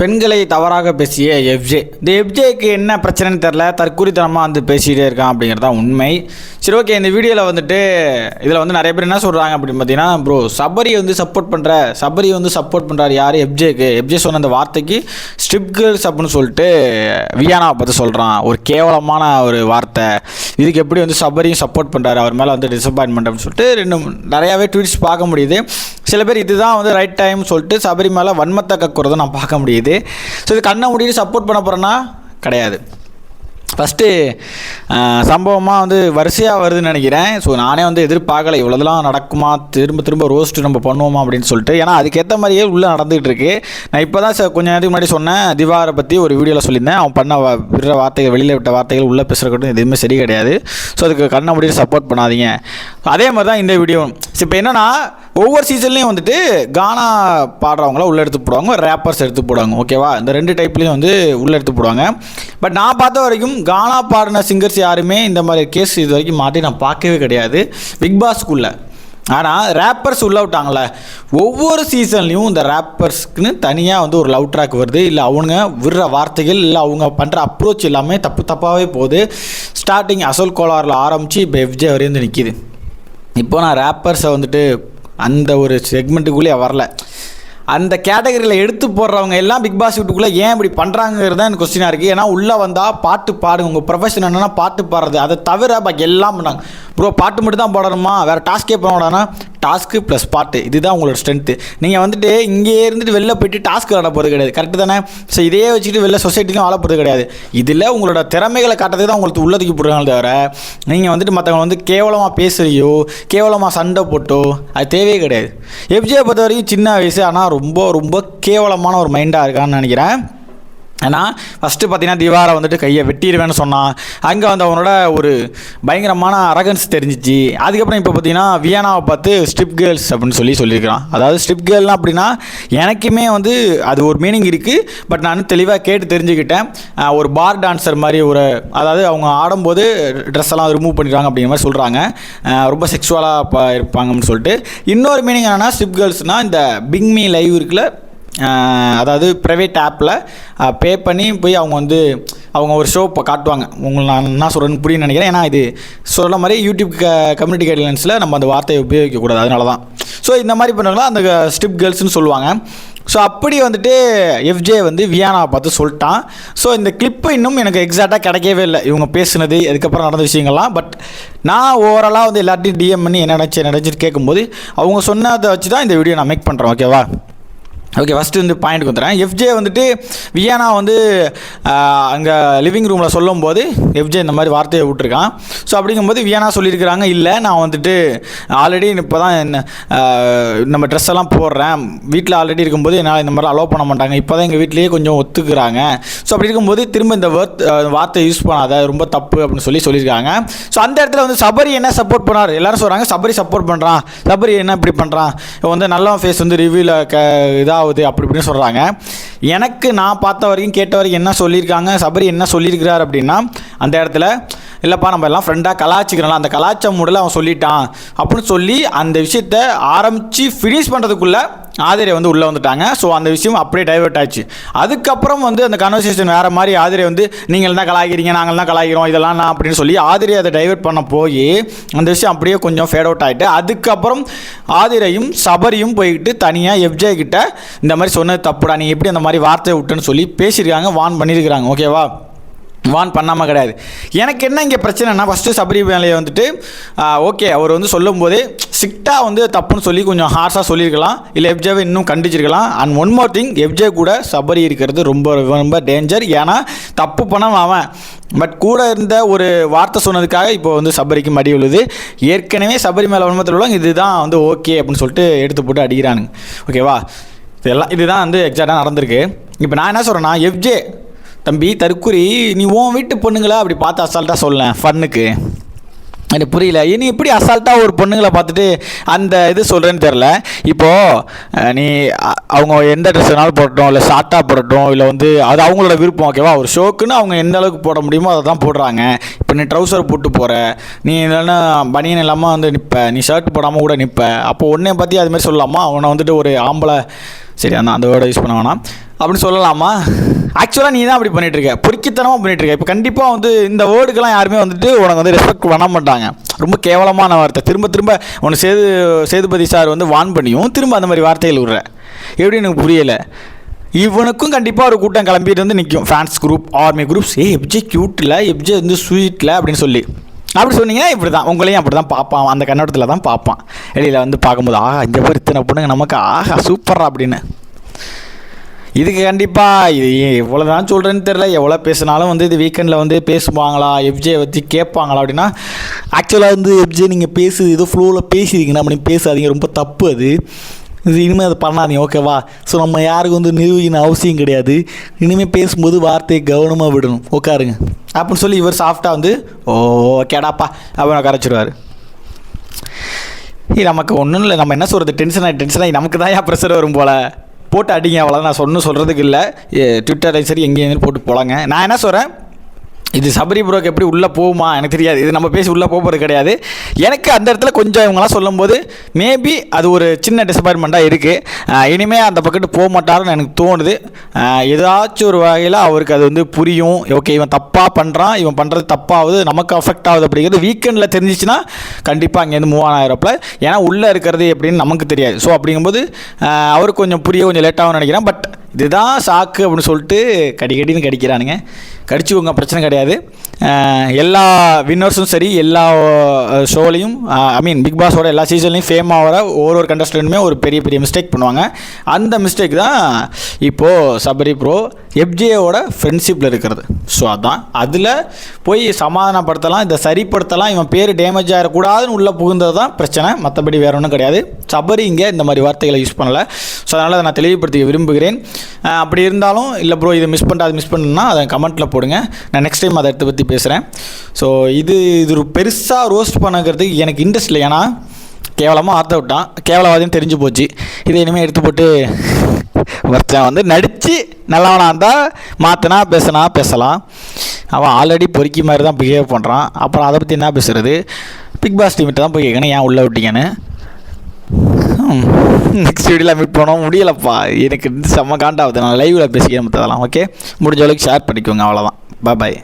பெண்களை தவறாக பேசிய எஃப்ஜே. இந்த எஃப்ஜேக்கு என்ன பிரச்சனைன்னு தெரில தற்கூரித்தனமாக வந்து பேசிகிட்டே இருக்கான் அப்படிங்கிறது தான் உண்மை. சரி ஓகே இந்த வீடியோவில் வந்துட்டு இதில் வந்து நிறைய பேர் என்ன சொல்கிறாங்க அப்படின்னு பார்த்தீங்கன்னா ப்ரோ சபரி வந்து சப்போர்ட் பண்ணுற சபரி வந்து சப்போர்ட் பண்ணுறாரு யார்? எஃப்ஜேக்கு. எஃப்ஜே சொன்ன அந்த வார்த்தைக்கு ஸ்ட்ரிப் கேர்ள்ஸ் அப்படின்னு சொல்லிட்டு வியானாவை பற்றி சொல்கிறான் ஒரு கேவலமான ஒரு வார்த்தை. இதுக்கு எப்படி வந்து சபரியும் சப்போர்ட் பண்ணுறாரு அவர் மேலே வந்து டிசப்பாயின்மெண்ட் அப்படின்னு சொல்லிட்டு ரெண்டு நிறையாவே ட்வீட்ஸ் பார்க்க முடியுது. சில பேர் இதுதான் வந்து ரைட் டைம் சொல்லிட்டு சபரி வன்மத்தை கக்குறதை நான் பார்க்க முடியுது. ஸோ இது கண்ணை முடியும் சப்போர்ட் பண்ண போகிறேன்னா கிடையாது. ஃபஸ்ட்டு சம்பவமாக வந்து வரிசையாக வருதுன்னு நினைக்கிறேன். ஸோ நானே வந்து எதிர்பார்க்கலை இவ்வளோதெல்லாம் நடக்குமா திரும்ப திரும்ப ரோஸ்ட் நம்ம பண்ணுவோமா அப்படின்னு சொல்லிட்டு. ஏன்னா அதுக்கேற்ற மாதிரியே உள்ளே நடந்துகிட்டு இருக்கு நான் இப்போ தான் கொஞ்ச நேரத்துக்கு முன்னாடி சொன்னேன் திவாரை பற்றி ஒரு வீடியோவில் சொல்லியிருந்தேன். அவன் பண்ண வ- விடுற வார்த்தைகள் வெளியில் விட்ட வார்த்தைகள் உள்ளே பேசுகிறக்கட்டும் எதுவுமே சரி கிடையாது. ஸோ அதுக்கு கண்ணை முடிவு சப்போர்ட் பண்ணாதீங்க. அதே மாதிரி தான் இந்த வீடியோ இப்போ என்னென்னா ஒவ்வொரு சீசன்லேயும் வந்துட்டு கானா பாடுறவங்கள உள்ளே எடுத்து போடுவாங்க ரேப்பர்ஸ் எடுத்து போடுவாங்க ஓகேவா இந்த ரெண்டு டைப்லேயும் வந்து உள்ளே எடுத்து போடுவாங்க. பட் நான் பார்த்த வரைக்கும் கானா பாடின சிங்கர்ஸ் யாருமே இந்த மாதிரி கேஸ் இது வரைக்கும் மாட்டி நான் பார்க்கவே கிடையாது. பிக் பாஸ்க்குள்ளே ஆனால் ரேப்பர்ஸ் உள்ள விட்டாங்களே ஒவ்வொரு சீசன்லேயும் இந்த ரேப்பர்ஸ்க்குன்னு தனியாக வந்து ஒரு லவ் ட்ராக் வருது. இல்லை அவங்க விடுற வார்த்தைகள் இல்லை அவங்க பண்ணுற அப்ரோச் எல்லாமே தப்பு தப்பாகவே போகுது. ஸ்டார்டிங் அசல் கோளாறில் ஆரம்பித்து இப்போ எஃப்ஜே வரையும் வந்து நிற்கிது இப்போ நான் ரேப்பர்ஸை வந்துட்டு அந்த ஒரு செக்மெண்ட்டுக்குள்ளேயே வரல. அந்த கேட்டகரியில் எடுத்து போடுறவங்க எல்லாம் பிக் பாஸ் வீட்டுக்குள்ளே ஏன் இப்படி பண்ணுறாங்கிறது தான் எனக்கு கொஸ்டினாக இருக்குது ஏன்னா உள்ளே வந்தால் பாட்டு பாடுங்க. உங்கள் ப்ரொஃபஷன் என்னென்னா பாட்டு பாடுறது. அதை தவிர பாக்கி எல்லாம் பண்ணாங்க. ப்ரோ பாட்டு மட்டும் தான் போடணுமா? வேறு டாஸ்கே பண்ண டாஸ்க்கு ப்ளஸ் பாட்டு இதுதான் உங்களோட ஸ்ட்ரென்த்து நீங்கள் வந்துட்டு இங்கே இருந்துட்டு வெளில போயிட்டு டாஸ்க் விளாட போகிறது கிடையாது. கரெக்டு தானே? ஸோ இதே வச்சுக்கிட்டு வெளில சொசைட்டிலையும் வாழ போகிறது கிடையாது. இதில் உங்களோட திறமைகளை காட்டுறதுக்கு தான் உங்களுக்கு உள்ளதுக்கு போடுறாங்களே தவிர நீங்கள் வந்துட்டு மற்றவங்க வந்து கேவலமாக பேசுகிறையோ கேவலமாக சண்டை போட்டோ அது தேவையே கிடையாது. எஃப்ஜியை பொறுத்த வரைக்கும் சின்ன வயசு ஆனால் ரொம்ப ரொம்ப கேவலமான ஒரு மைண்டாக இருக்கான்னு நினைக்கிறேன். ஏன்னா ஃபஸ்ட்டு பார்த்தீங்கன்னா திவாரை வந்துட்டு கையை வெட்டிடுவேன்னு சொன்னான். அங்கே வந்து அவனோட ஒரு பயங்கரமான அரகன்ஸ் தெரிஞ்சிச்சு. அதுக்கப்புறம் இப்போ பார்த்தீங்கன்னா வியனாவை பார்த்து ஸ்ட்ரிப் கேர்ள்ஸ் அப்படின்னு சொல்லி சொல்லியிருக்கிறான். அதாவது ஸ்ட்ரிப் கேர்ள்னா அப்படின்னா எனக்குமே வந்து அது ஒரு மீனிங் இருக்குது பட் நான் தெளிவாக கேட்டு தெரிஞ்சுக்கிட்டேன். ஒரு பார் டான்ஸர் மாதிரி ஒரு அதாவது அவங்க ஆடும்போது ட்ரெஸ் எல்லாம் ரிமூவ் பண்ணிடுவாங்க அப்படிங்கிற மாதிரி சொல்கிறாங்க ரொம்ப செக்ஷுவலாக இருப்பாங்கன்னு சொல்லிட்டு. இன்னொரு மீனிங் என்னென்னா ஸ்ட்ரிப் கேர்ள்ஸ்னால் இந்த பிக்மி லைவ் இருக்குல்ல அதாவது ப்ரைவேட் ஆப்பில் பே பண்ணி போய் அவங்க வந்து அவங்க ஒரு ஷோ இப்போ காட்டுவாங்க. உங்களை நான் என்ன சொல்கிறேன்னு புரியும்னு நினைக்கிறேன். ஏன்னா இது சொல்கிற மாதிரி யூடியூப் க கம்யூனிட்டி கைட்லைன்ஸில் நம்ம அந்த வார்த்தையை உபயோகிக்கக்கூடாது. அதனால தான் ஸோ இந்த மாதிரி பண்ணுறவங்களா அந்த ஸ்டிப் கேர்ள்ஸ்னு சொல்லுவாங்க. ஸோ அப்படி வந்துட்டு எஃப்ஜே வந்து வியானாவை பார்த்து சொல்லிட்டான். ஸோ இந்த கிளிப்பு இன்னும் எனக்கு எக்ஸாக்டாக கிடைக்கவே இல்லை. இவங்க பேசுனது அதுக்கப்புறம் நடந்த விஷயங்கள்லாம். பட் நான் ஓவராலாக வந்து எல்லாத்தையும் டிஎம் பண்ணி என்ன நினச்சி நினச்சிட்டு கேட்கும்போது அவங்க சொன்னதை வச்சு தான் இந்த வீடியோ நான் மேக் பண்ணுறேன் ஓகேவா ஓகே ஃபஸ்ட்டு வந்து பாயிண்ட்க்கு வந்துடுறேன் எஃப்ஜே வந்துட்டு வியானா வந்து அங்கே லிவிங் ரூமில் சொல்லும்போது எஃப்ஜே இந்த மாதிரி வார்த்தையை விட்டுருக்கான். ஸோ அப்படிங்கும்போது வியானா சொல்லியிருக்கிறாங்க இல்லை நான் வந்துட்டு ஆல்ரெடி இப்போ தான் என்ன நம்ம ட்ரெஸ் எல்லாம் போடுறேன். வீட்டில் ஆல்ரெடி இருக்கும்போது என்னால் இந்த மாதிரி அலோவ் பண்ண மாட்டாங்க. இப்போ தான் எங்கள் வீட்லேயே கொஞ்சம் ஒத்துக்கிறாங்க. ஸோ அப்படி இருக்கும்போது திரும்ப இந்த வேர்த் வார்த்தை யூஸ் பண்ணாத ரொம்ப தப்பு அப்படின்னு சொல்லி சொல்லியிருக்காங்க. ஸோ அந்த இடத்துல வந்து சபரி என்ன சப்போர்ட் பண்ணார்? எல்லாரும் சொல்கிறாங்க சபரி சப்போர்ட் பண்ணுறான் சபரி என்ன இப்படி பண்ணுறான் வந்து நல்ல ஃபேஸ் வந்து ரிவ்யூவில் க இதாக ஆகுது அப்படி இப்படின்னு சொல்கிறாங்க எனக்கு நான் பார்த்த வரைக்கும் கேட்ட வரைக்கும் என்ன சொல்லியிருக்காங்க சபரி என்ன சொல்லியிருக்கிறார் அப்படின்னா அந்த இடத்துல இல்லைப்பா நம்ம எல்லாம் ஃப்ரெண்டாக கலாச்சிக்கிறோம்ல அந்த கலாச்ச மூடில் அவன் சொல்லிட்டான். அப்படின்னு சொல்லி அந்த விஷயத்த ஆரம்பித்து ஃபினிஷ் பண்ணுறதுக்குள்ளே ஆதிரை வந்து உள்ளே வந்துட்டாங்க. ஸோ அந்த விஷயம் அப்படியே டைவெர்ட் ஆச்சு. அதுக்கப்புறம் வந்து அந்த கன்வர்சேஷன் வேறு மாதிரி ஆதிரை வந்து நீங்கள் தான் கலாய்க்கிறீங்க நாங்கள் தான் கலாய்க்கிறோம் இதெல்லாம் நான் அப்படின்னு சொல்லி ஆதிரை அதை டைவர்ட் பண்ண போய் அந்த விஷயம் அப்படியே கொஞ்சம் ஃபேட் அவுட் ஆகிட்டு அதுக்கப்புறம் ஆதிரையும் சபரியும் போய்கிட்டு தனியாக எஃப்ஜே கிட்ட இந்த மாதிரி சொன்னது தப்புடா நீ எப்படி அந்த மாதிரி வார்த்தையை விட்டுன்னு சொல்லி பேசியிருக்காங்க வான் பண்ணியிருக்கிறாங்க. ஓகேவா வான் பண்ணாமல் கிடையாது. எனக்கு என்ன இங்கே பிரச்சனைனா ஃபஸ்ட்டு சபரி மேலேயே வந்துட்டு ஓகே அவர் வந்து சொல்லும்போதே ஸ்ட்ரிக்டாக வந்து தப்புன்னு சொல்லி கொஞ்சம் ஹார்ஷாக சொல்லியிருக்கலாம். இல்லை எஃப்ஜேவை இன்னும் கண்டிச்சிருக்கலாம். And one more thing FJ கூட சபரி இருக்கிறது ரொம்ப ரொம்ப டேஞ்சர் ஏன்னா தப்பு பண்ணவன் அவன். பட் கூட இருந்த ஒரு வார்த்தை சொன்னதுக்காக இப்போ வந்து சபரிக்கு மடி விழுது. ஏற்கனவே சபரி மேலே வன்மத்தில் உள்ளவங்க இதுதான் வந்து ஓகே அப்படின்னு சொல்லிட்டு எடுத்து போட்டு அடிக்கிறானுங்க. ஓகேவா இதெல்லாம் இதுதான் வந்து எக்ஸாக்டாக நடந்திருக்கு. இப்போ நான் என்ன சொல்கிறேன்னா எஃப்ஜே தம்பி தற்குறி நீ உன் வீட்டு பொண்ணுங்களா? அப்படி பார்த்து அசால்ட்டாக சொல்லேன் ஃபன்னுக்கு. எனக்கு புரியல. இனி எப்படி அசால்ட்டாக ஒரு பொண்ணுங்களை பார்த்துட்டு அந்த இது சொல்கிறேன்னு தெரில இப்போது நீ அவங்க எந்த ட்ரெஸ் வேணாலும் போடட்டும் இல்லை ஷார்ட்டாக போடட்டும் இல்லை வந்து அது அவங்களோட விருப்பம் ஓகேவா ஒரு ஷோக்குன்னு அவங்க எந்த அளவுக்கு போட முடியுமோ அதை தான் போடுறாங்க. இப்போ நீ ட்ரௌசர் போட்டு போகிற நீ இல்லைன்னா பனியன் இல்லாமல் வந்து நிற்ப நீ ஷர்ட் போடாமல் கூட நிற்ப அப்போ உன்னை பற்றி அதுமாதிரி சொல்லலாமா? அவனை வந்துட்டு ஒரு ஆம்பளை சரி அந்த அந்த வேர்டை யூஸ் பண்ண வேணாம். அப்படின்னு சொல்லலாமா? ஆக்சுவலாக நீ தான் அப்படி பண்ணிட்டு இருக்க. பொறுக்கித்தனமாக பண்ணிகிட்ருக்க இப்போ கண்டிப்பாக வந்து இந்த வேர்டுக்கெல்லாம் யாருமே வந்துட்டு உனக்கு வந்து ரெஸ்பெக்ட் பண்ண மாட்டாங்க. ரொம்ப கேவலமான வார்த்தை. திரும்ப திரும்ப உனக்கு சேது சேதுபதி சார் வந்து வான் பண்ணியும் திரும்ப அந்த மாதிரி வார்த்தைகள் விடுற. எப்படி எனக்கு புரியலை. இவனுக்கும் கண்டிப்பாக ஒரு கூட்டம் கிளம்பிட்டு வந்து நிற்கும் ஃபேன்ஸ் குரூப் ஆர்மி குரூப்ஸ் ஏ எப்ஜே க்யூட்டில் எப்ஜே வந்து ஸ்வீட்டில் அப்படின்னு சொல்லி. அப்படி சொன்னீங்கன்னா இப்படி தான் உங்களையும் அப்படி தான் பார்ப்பான். அந்த கண்ணோட்டத்தில் தான் பார்ப்பான். வெளியில் வந்து பார்க்கும்போது ஆஹா இந்த பேர் இத்தனை பொண்ணுங்க நமக்கு ஆஹா சூப்பரா அப்படின்னு. இதுக்கு கண்டிப்பாக இது எவ்வளோ தான் சொல்கிறேன்னு தெரில எவ்வளோ பேசினாலும் வந்து இது வீக்கெண்டில் வந்து பேசுவாங்களா? எஃப்ஜே வச்சு கேட்பாங்களா அப்படின்னா ஆக்சுவலாக வந்து எஃப்ஜே நீங்கள் பேசு இது ஃப்ளோவில் பேசியிருக்கீங்க அப்படின்னு பேசாதீங்க. ரொம்ப தப்பு அது. இது இனிமேல் அதை பண்ணாதீங்க ஓகேவா ஸோ நம்ம யாருக்கும் வந்து நிரூபிக்கணும் அவசியம் கிடையாது. இனிமேல் பேசும்போது வார்த்தையை கவனமாக விடணும். உட்காருங்க. அப்படின்னு சொல்லி இவர் சாஃப்டாக வந்து ஓ கேடாப்பா அப்படின்னு கரைச்சிடுவார் இது நமக்கு ஒன்றும் இல்லை. நம்ம என்ன சொல்கிறது டென்ஷன் ஆகி டென்ஷன் ஆகி நமக்கு தான் ஏன் ப்ரெஷர் வரும் போல்? போட்டு அடிங்க அவ்வளோதான் நான் சொன்னு சொல்கிறதுக்கு இல்லை. ட்விட்டர் சரி எங்கேயும் போட்டு போகலாங்க நான் என்ன சொல்கிறேன் இது சபரி ப்ரோக்கு எப்படி உள்ளே போகுமா? எனக்கு தெரியாது. இது நம்ம பேசி உள்ளே போகிறது கிடையாது. எனக்கு அந்த இடத்துல கொஞ்சம் இவங்களாம் சொல்லும்போது மேபி அது ஒரு சின்ன டிசப்பாயின்மெண்ட்டாக இருக்குது இனிமேல் அந்த பக்கத்து போக மாட்டாருன்னு எனக்கு தோணுது. ஏதாச்சும் ஒரு வகையில் அவருக்கு அது வந்து புரியும். ஓகே இவன் தப்பாக பண்ணுறான் இவன் பண்ணுறது தப்பாகுது நமக்கு அஃபெக்ட் ஆகுது அப்படிங்கிறது வீக்கெண்டில் தெரிஞ்சிச்சுன்னா கண்டிப்பாக அங்கேருந்து மூவ் ஆனாயிரப்பில் ஏன்னா உள்ளே இருக்கிறது எப்படின்னு நமக்கு தெரியாது. ஸோ அப்படிங்கும்போது அவருக்கு கொஞ்சம் புரிய கொஞ்சம் லேட்டாகும் நினைக்கிறேன். பட் இதுதான் சாக்கு அப்படின்னு சொல்லிட்டு கடிக்கடின்னு கடிக்கிறானுங்க. கடிச்சுக்கோங்க பிரச்சனை கிடையாது. எல்லா வின்னர்ஸும் சரி எல்லா ஷோலையும் ஐ மீன் பிக் பாஸோட எல்லா சீசன்லையும் ஃபேம் ஆகிற ஒரு ஒரு கண்டஸ்டன்ட்டுமே ஒரு பெரிய பெரிய மிஸ்டேக் பண்ணுவாங்க. அந்த மிஸ்டேக் தான் இப்போது சபரி ப்ரோ எஃப்ஜேயோட ஃப்ரெண்ட்ஷிப்பில் இருக்கிறது. ஸோ அதான். அதில் போய் சமாதானப்படுத்தலாம் இதை சரிப்படுத்தலாம் இவன் பேர் டேமேஜ் ஆகிடக்கூடாதுன்னு உள்ளே புகுந்தது தான் பிரச்சனை. மற்றபடி வேற ஒன்றும் கிடையாது. சபரி இங்கே இந்த மாதிரி வார்த்தைகளை யூஸ் பண்ணலை. ஸோ அதனால் அதை நான் தெளிவுபடுத்திக்க விரும்புகிறேன். அப்படி இருந்தாலும் இல்லை ப்ரோ இதை மிஸ் பண்ணுறது மிஸ் பண்ணுன்னா அதை கமெண்ட்டில் போடுங்க. நான் நெக்ஸ்ட் டைம் அதை எடுத்து பற்றி பேசுகிறேன் ஸோ இது இது ஒரு பெருசாக ரோஸ்ட் பண்ணுறதுக்கு எனக்கு இன்ட்ரெஸ்ட் இல்லை. ஏன்னா கேவலமாக ஆர்த்த விட்டான். கேவலவாதின்னு தெரிஞ்சு போச்சு. இதை இனிமேல் எடுத்து போட்டு ஒருத்தன் வந்து நடித்து நல்லவனாக இருந்தால் மாற்றினா பேசினா பேசலாம். அவன் ஆல்ரெடி பொறுக்கி மாதிரி தான் பிஹேவ் பண்ணுறான் அப்புறம் அதை பற்றி என்ன பேசுகிறது பிக் பாஸ் டீம்கிட்ட தான் போய் கேட்கணும். ஏன் உள்ளே விட்டீங்கன்னு? நெக்ஸ்ட் வீடியோவில் மீட் பண்ணோம். முடியலப்பா. எனக்கு செம்ம காண்டாகுது. நான் லைவில் பேசிக்கிறேன் மற்றதெல்லாம் ஓகே முடிஞ்ச அளவுக்கு ஷேர் பண்ணிக்கோங்க அவ்வளோதான் பாய்